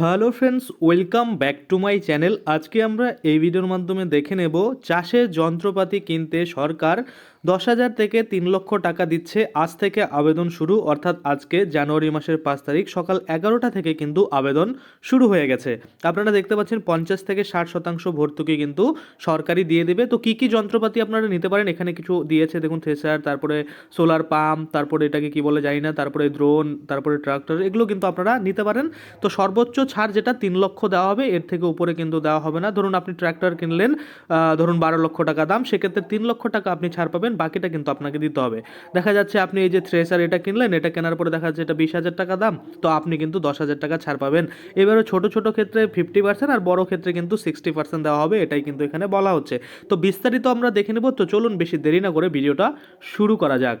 Hello friends, welcome back to my channel. আজকে আমরা এই ভিডিওর মাধ্যমে দেখে নেব, চাষের যন্ত্রপাতি কিনতে সরকার দশ হাজার থেকে তিন লক্ষ টাকা দিচ্ছে আজ থেকে আবেদন শুরু, অর্থাৎ আজকে জানুয়ারি মাসের পাঁচ তারিখ সকাল এগারোটা থেকে কিন্তু আবেদন শুরু হয়ে গেছে। আপনারা দেখতে পাচ্ছেন পঞ্চাশ থেকে ষাট শতাংশ ভর্তুকি কিন্তু সরকারি দিয়ে দেবে। তো কী কী যন্ত্রপাতি আপনারা নিতে পারেন? এখানে কিছু দিয়েছে, দেখুন থ্রেসার তারপরে সোলার পাম্প, তারপরে এটাকে কি বলে জানি না, তারপরে ড্রোন তারপরে ট্রাক্টর এগুলো কিন্তু আপনারা নিতে পারেন। তো সর্বোচ্চ ছাড় যেটা তিন লক্ষ দেওয়া হবে, এর থেকে উপরে কিন্তু দেওয়া হবে না। ধরুন আপনি ট্র্যাক্টর কিনলেন ধরুন বারো লক্ষ টাকা দাম, সেক্ষেত্রে তিন লক্ষ টাকা আপনি ছাড় পাবেন। বাকিটা কিন্তু আপনাকে দিতে হবে। দেখা যাচ্ছে আপনি এই যে থ্রেসার এটা কিনলেন, এটা কেনার পরে দেখা যাচ্ছে এটা বিশ হাজার টাকা দাম, তো আপনি কিন্তু দশ হাজার টাকা ছাড় পাবেন। এবারে ছোট ছোট ক্ষেত্রে ফিফটি পার্সেন্ট আর বড় ক্ষেত্রে কিন্তু সিক্সটি পার্সেন্ট দেওয়া হবে, এটাই কিন্তু এখানে বলা হচ্ছে। তো বিস্তারিত আমরা দেখে নেব, তো চলুন বেশি দেরি না করে ভিডিওটা শুরু করা যাক।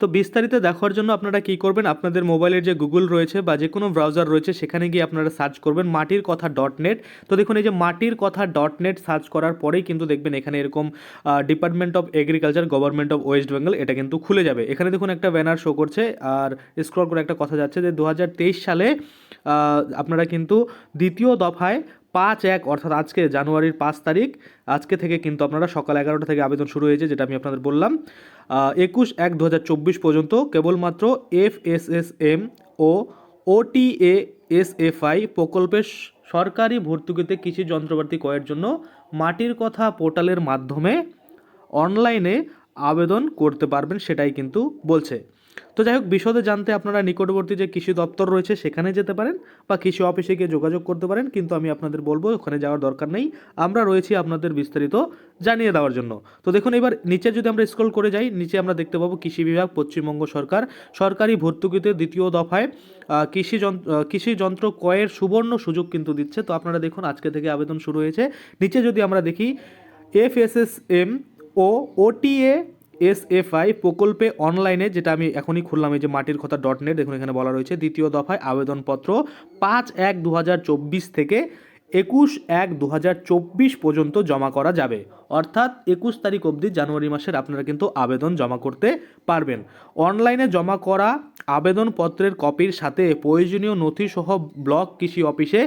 তো বিস্তারিত দেখার জন্য আপনারা কি করবেন? আপনাদের মোবাইলের যে গুগল রয়েছে বা যে কোনো ব্রাউজার রয়েছে, সেখানে গিয়ে আপনারা সার্চ করবেন মাটির কথা ডট নেট তো দেখুন, এই যে মাটির কথা ডট নেট সার্চ করার পরেই কিন্তু দেখবেন এখানে এরকম department of agriculture government of West Bengal এটা কিন্তু খুলে যাবে। এখানে দেখুন একটা ব্যানার শো করছে আর স্ক্রল করে একটা কথা যাচ্ছে যে দু হাজার তেইশ সালে আপনারা কিন্তু দ্বিতীয় দফায় পাঁচ এক, অর্থাৎ আজকে জানুয়ারির পাঁচ তারিখ, আজকে থেকে কিন্তু আপনারা সকাল এগারোটা থেকে আবেদন শুরু হয়েছে, যেটা আমি আপনাদের বললাম। একুশ এক দু হাজার চব্বিশ পর্যন্ত কেবলমাত্র F S S M O OTA I প্রকল্পের সরকারি ভর্তুকিতে কৃষি যন্ত্রপাতি ক্রয়ের জন্য মাটির কথা পোর্টালের মাধ্যমে অনলাইনে আবেদন করতে পারবেন, সেটাই কিন্তু বলছে। তো যাই হোক, বিশদে জানতে আপনারা নিকটবর্তী যে কৃষি দপ্তর রয়েছে, সেখানে যেতে পারেন বা কৃষি অফিসে গিয়ে যোগাযোগ করতে পারেন, কিন্তু আমি আপনাদের বলব, ওখানে যাওয়ার দরকার নেই। আমরা রয়েছি আপনাদের বিস্তারিত জানিয়ে দেওয়ার জন্য। তো দেখুন, এবার নিচে যদি আমরা স্ক্রল করে যাই, নিচে আমরা দেখতে পাবো কৃষি বিভাগ, পশ্চিমবঙ্গ সরকার। সরকারি ভর্তুকিতে দ্বিতীয় দফায় কৃষি কৃষি যন্ত্র ক্রয়ের সুবর্ণ সুযোগ কিন্তু দিচ্ছে। তো আপনারা দেখুন, আজকে থেকে আবেদন শুরু হয়েছে। নিচে যদি আমরা দেখি F S S M O OTA S F I প্রকল্পে অনলাইনে, যেটা আমি এখনই খুললাম, এই যে মাটির কথা ডট নেট দেখুন এখানে বলা রয়েছে, দ্বিতীয় দফায় আবেদনপত্র পাঁচ এক দু থেকে একুশ এক দু পর্যন্ত জমা করা যাবে। অর্থাৎ একুশ তারিখ অবধি জানুয়ারি মাসের আপনারা কিন্তু আবেদন জমা করতে পারবেন। অনলাইনে জমা করা আবেদনপত্রের কপির সাথে প্রয়োজনীয় নথি সহ ব্লক কৃষি অফিসে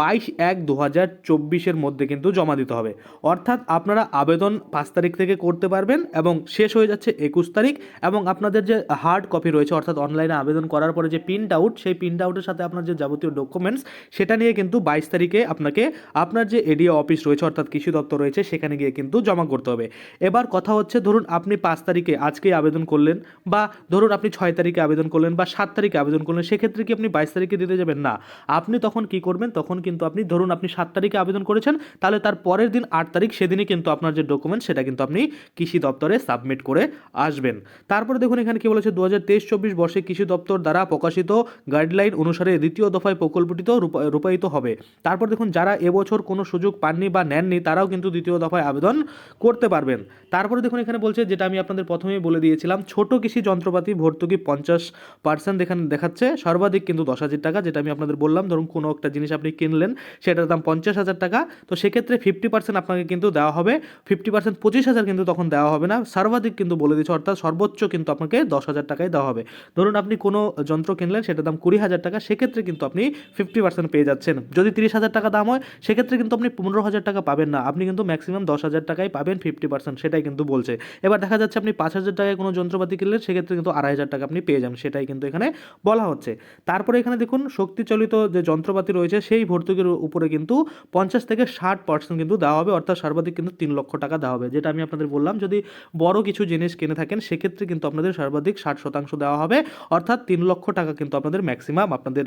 বাইশ এক দু হাজার চব্বিশের মধ্যে কিন্তু জমা দিতে হবে। অর্থাৎ আপনারা আবেদন পাঁচ তারিখ থেকে করতে পারবেন এবং শেষ হয়ে যাচ্ছে একুশ তারিখ এবং আপনাদের যে হার্ড কপি রয়েছে, অর্থাৎ অনলাইনে আবেদন করার পরে যে প্রিন্ট আউট সেই প্রিন্ট আউটের সাথে আপনার যে যাবতীয় ডকুমেন্টস সেটা নিয়ে কিন্তু বাইশ তারিখে আপনাকে আপনার যে এডিও অফিস রয়েছে, অর্থাৎ কৃষি দপ্তর রয়েছে, সেখানে গিয়ে কিন্তু জমা করতে হবে। এবার কথা হচ্ছে, ধরুন আপনি পাঁচ তারিখে আজকেই আবেদন করলেন বা ধরুন আপনি ছয় তারিখে আবেদন করলেন বা সাত তারিখে আবেদন করলেন, সেক্ষেত্রে কি আপনি বাইশ তারিখে দিতে যাবেন? না। আপনি তখন কি করবেন? তখন কিন্তু আপনি, ধরুন আপনি সাত তারিখে আবেদন করেছেন, তাহলে তার পরের দিন আট তারিখ, সেদিনই কিন্তু আপনার যে ডকুমেন্ট সেটা কিন্তু আপনি কৃষি দপ্তরে সাবমিট করে আসবেন। তারপরে দেখুন, এখানে কি বলেছে? দু হাজার তেইশ চব্বিশ বর্ষে কৃষি দপ্তর দ্বারা প্রকাশিত গাইডলাইন অনুসারে দ্বিতীয় দফায় প্রকল্পটিতেও রূপা- রূপায়িত হবে। তারপর দেখুন, যারা এবছর কোনো সুযোগ পাননি বা নেননি, তারাও কিন্তু দ্বিতীয় দফায় আবেদন করতে পারবেন। তারপরে দেখুন, এখানে বলছে, যেটা আমি আপনাদের প্রথমেই বলে দিয়েছিলাম, ছোট কৃষি যন্ত্রপাতি ভর্তুকি পঞ্চাশ পার্সেন্ট এখানে দেখাচ্ছে। সর্বাধিক কিন্তু দশ হাজার টাকা, যেটা আমি আপনাদের বললাম। ধরুন কোনো একটা জিনিস আপনি কিনলেন, সেটার দাম পঞ্চাশ হাজার টাকা। তো সেক্ষেত্রে ফিফটি পার্সেন্ট আপনাকে কিন্তু দেওয়া হবে। ফিফটি পার্সেন্ট পঁচিশ হাজার কিন্তু তখন দেওয়া হবে না। সর্বাধিক কিন্তু বলে দিচ্ছে অর্থাৎ সর্বোচ্চ কিন্তু আপনাকে দশ হাজার টাকাই দেওয়া হবে। ধরুন আপনি কোনো যন্ত্র কিনলেন, সেটার দাম কুড়ি হাজার টাকা, সেক্ষেত্রে কিন্তু আপনি ফিফটি পার্সেন্ট পেয়ে যাচ্ছেন। যদি তিরিশ হাজার টাকা দাম হয়, সেক্ষেত্রে কিন্তু আপনি পনেরো হাজার টাকা পাবেন না। আপনি কিন্তু ম্যাক্সিমাম দশ হাজার টাকায় পাবেন ফিফটি পার্সেন্ট সেটাই কিন্তু বলছে। এবার দেখা যাচ্ছে আপনি পাঁচ হাজার টাকায় কোনো যন্ত্রপাতি কিনলেন, সেক্ষেত্রে কিন্তু আড়াই হাজার টাকা আপনি পেয়ে যাবেন। সেটাই কিন্তু এখানে বলা হচ্ছে। তারপরে এখানে দেখুন, শক্তিচালিত যে যন্ত্রপাতি রয়েছে, সেই ভর্তুকির উপরে কিন্তু পঞ্চাশ থেকে ষাট পার্সেন্ট কিন্তু দেওয়া হবে, অর্থাৎ সর্বাধিক কিন্তু তিন লক্ষ টাকা দেওয়া হবে। যেটা আমি আপনাদের বললাম, যদি বড় কিছু জিনিস কিনে থাকেন, সেক্ষেত্রে কিন্তু আপনাদের সর্বাধিক ষাট শতাংশ দেওয়া হবে, অর্থাৎ তিন লক্ষ টাকা কিন্তু আপনাদের ম্যাক্সিমাম আপনাদের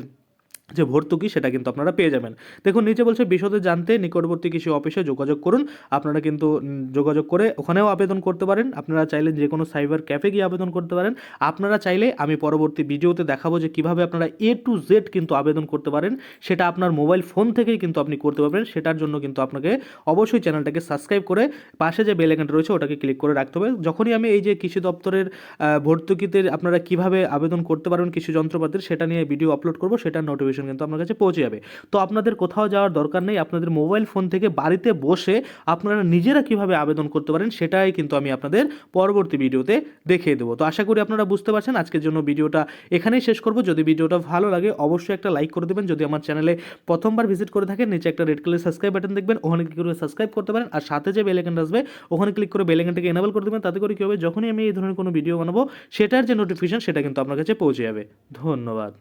যে ভর্তুকি সেটা কিন্তু আপনারা পেয়ে যাবেন। দেখুন, নিচে বলছে বিশদে জানতে নিকটবর্তী কৃষি অফিসে যোগাযোগ করুন। আপনারা কিন্তু যোগাযোগ করে ওখানেও আবেদন করতে পারেন। আপনারা চাইলে যে কোনো সাইবার ক্যাফে গিয়ে আবেদন করতে পারেন। আপনারা চাইলে আমি পরবর্তী ভিডিওতে দেখাবো যে কীভাবে আপনারা এ টু জেড কিন্তু আবেদন করতে পারেন। সেটা আপনার মোবাইল ফোন থেকেই কিন্তু আপনি করতে পারবেন। সেটার জন্য কিন্তু আপনাকে অবশ্যই চ্যানেলটাকে সাবস্ক্রাইব করে পাশে যে বেল আইকনটা রয়েছে, ওটাকে ক্লিক করে রাখতে হবে। যখনই আমি এই যে কৃষি দপ্তরের ভর্তুকিতে আপনারা কীভাবে আবেদন করতে পারবেন কৃষি যন্ত্রপাতির, সেটা নিয়ে ভিডিও আপলোড করব, সেটার নোটিফিকেশন কিন্তু আপনার কাছে পৌঁছে যাবে। তো আপনাদের কোথাও যাওয়ার দরকার নেই, আপনাদের মোবাইল ফোন থেকে বাড়িতে বসে আপনারা নিজেরা কীভাবে আবেদন করতে পারেন সেটাই কিন্তু আমি আপনাদের পরবর্তী ভিডিওতে দেখিয়ে দেবো। তো আশা করি আপনারা বুঝতে পারছেন, আজকের জন্য ভিডিওটা এখানেই শেষ করব। যদি ভিডিওটা ভালো লাগে, অবশ্যই একটা লাইক করে দেবেন। যদি আমার চ্যানেলে প্রথমবার ভিজিট করে থাকেন, নিচে একটা রেড কালার সাবস্ক্রাইব বাটন দেখবেন, ওখানে ক্লিক করে সাবস্ক্রাইব করতে পারেন। আর সাথে যে বেল আসবে, ওখানে ক্লিক করে বেল আইকনটাকে এনেবল করে দেবেন। তাতে করে কী হবে, যখনই আমি এই ধরনের কোনো ভিডিও বানাবো, সেটার যে নোটিফিকেশন সেটা কিন্তু আপনার কাছে পৌঁছে যাবে। ধন্যবাদ।